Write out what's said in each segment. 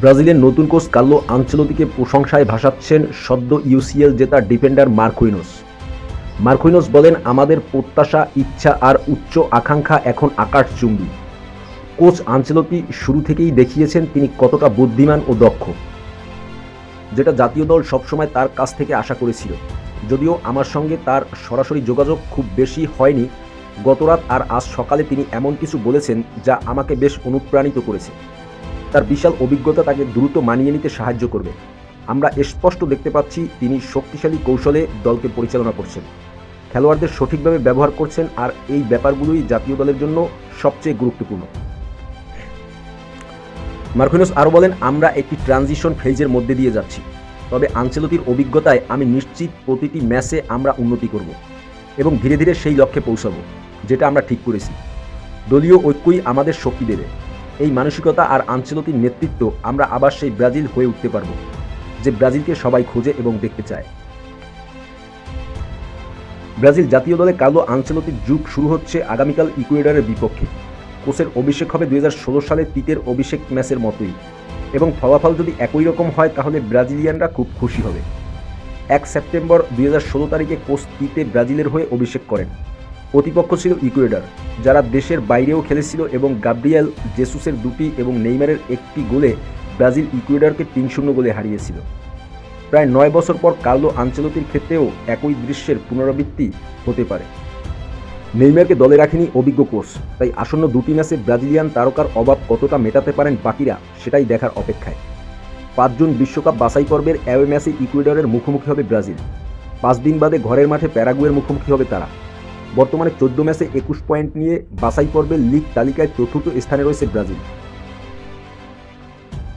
ব্রাজিলের নতুন coach Carlo আঞ্চলতিকে প্রশংসায় ভাসাচ্ছেন সদ্য ইউসিএল জেতা ডিফেন্ডার মার্কুইনোস। মার্কুইনোস বলেন, আমাদের প্রত্যাশা, ইচ্ছা আর উচ্চ আকাঙ্ক্ষা এখন আকাশচুম্বী। কোচ আঞ্চলতি শুরু থেকেই দেখিয়েছেন তিনি কতটা বুদ্ধিমান ও দক্ষ, যেটা জাতীয় দল সবসময় তার কাছ থেকে আশা করেছিল। যদিও আমার সঙ্গে তার সরাসরি যোগাযোগ খুব বেশি হয়নি, গতরাত আর আজ সকালে তিনি এমন কিছু বলেছেন যা আমাকে বেশ অনুপ্রাণিত করেছে। তার বিশাল অভিজ্ঞতা তাকে দ্রুত মানিয়ে নিতে সাহায্য করবে। আমরা স্পষ্ট দেখতে পাচ্ছি তিনি শক্তিশালী কৌশলে দলকে পরিচালনা করছেন। খেলোয়াড়দের সঠিকভাবে ব্যবহার করছেন আর এই ব্যাপারগুলোই জাতীয় দলের জন্য সবচেয়ে গুরুত্বপূর্ণ। মার্কিনোস আরও বলেন, আমরা একটি ট্রানজিশন ফেজের মধ্যে দিয়ে যাচ্ছি। তবে আঞ্চলতির অভিজ্ঞতায় আমি নিশ্চিত প্রতিটি ম্যাচে আমরা উন্নতি করব এবং ধীরে ধীরে সেই লক্ষ্যে পৌঁছাবো, যেটা আমরা ঠিক করেছি। দলীয় ঐক্যই আমাদের শক্তি দেবে। এই মানসিকতা আর আঞ্চলতির নেতৃত্ব আমরা আবার সেই ব্রাজিল হয়ে উঠতে পারব, যে ব্রাজিলকে সবাই খোঁজে এবং দেখতে চায়। ব্রাজিল জাতীয় দলে কালো আঞ্চলতির যুগ শুরু হচ্ছে আগামীকাল ইকুয়েডারের বিপক্ষে। কোচের অভিষেক হবে দুই হাজার ষোলো সালে তিতের অভিষেক ম্যাচের মতোই। এবং ফলাফল যদি একই রকম হয়, তাহলে ব্রাজিলিয়ানরা খুব খুশি হবে। এক সেপ্টেম্বর দুই হাজার ষোলো তারিখে কোচ তিতে ব্রাজিলের হয়ে অভিষেক করেন। প্রতিপক্ষ ছিল ইকুয়েডার, যারা দেশের বাইরেও খেলেছিল এবং গাব্রিয়েল জেসুসের দুটি এবং নেইমারের একটি গোলে ব্রাজিল ইকুয়েডারকে তিন শূন্য গোলে হারিয়েছিল। প্রায় নয় বছর পর কার্লো আঞ্চলতির ক্ষেত্রেও একই দৃশ্যের পুনরাবৃত্তি হতে পারে। নেইমারকে দলে রাখেনি অভিজ্ঞ কোচ, তাই আসন্ন দুটি ম্যাচে ব্রাজিলিয়ান তারকার অভাব কতটা মেটাতে পারেন বাকিরা সেটাই দেখার অপেক্ষায়। পাঁচজন বিশ্বকাপ বাছাই পর্বের অ্যাওয়ে ম্যাচে ইকুয়েডরের মুখোমুখি হবে ব্রাজিল। পাঁচ দিন বাদে ঘরের মাঠে প্যারাগুয়ের মুখোমুখি হবে তারা। বর্তমানে চোদ্দ ম্যাচে একুশ পয়েন্ট নিয়ে বাছাই পর্বের লিগ তালিকায় চতুর্থ স্থানে রয়েছে ব্রাজিল।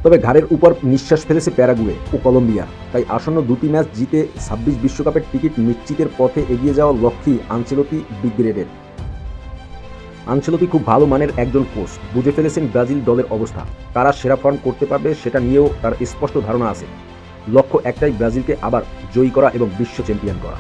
তবে ঘাড়ের উপর নিঃশ্বাস ফেলেছে প্যারাগুয়ে ও কলম্বিয়া। তাই আসন্ন দুটি ম্যাচ জিতে ছাব্বিশ বিশ্বকাপের টিকিট নিশ্চিতের পথে এগিয়ে যাওয়ার লক্ষ্যই আঞ্চলতি বিগ্রেডের। আঞ্চলতি খুব ভালো মানের একজন কোচ, বুঝে ফেলেছেন ব্রাজিল দলের অবস্থা। কারা সেরা ফর্ম করতে পারবে সেটা নিয়েও তার স্পষ্ট ধারণা আছে। লক্ষ্য একটাই, ব্রাজিলকে আবার জয়ী করা এবং বিশ্ব চ্যাম্পিয়ন করা।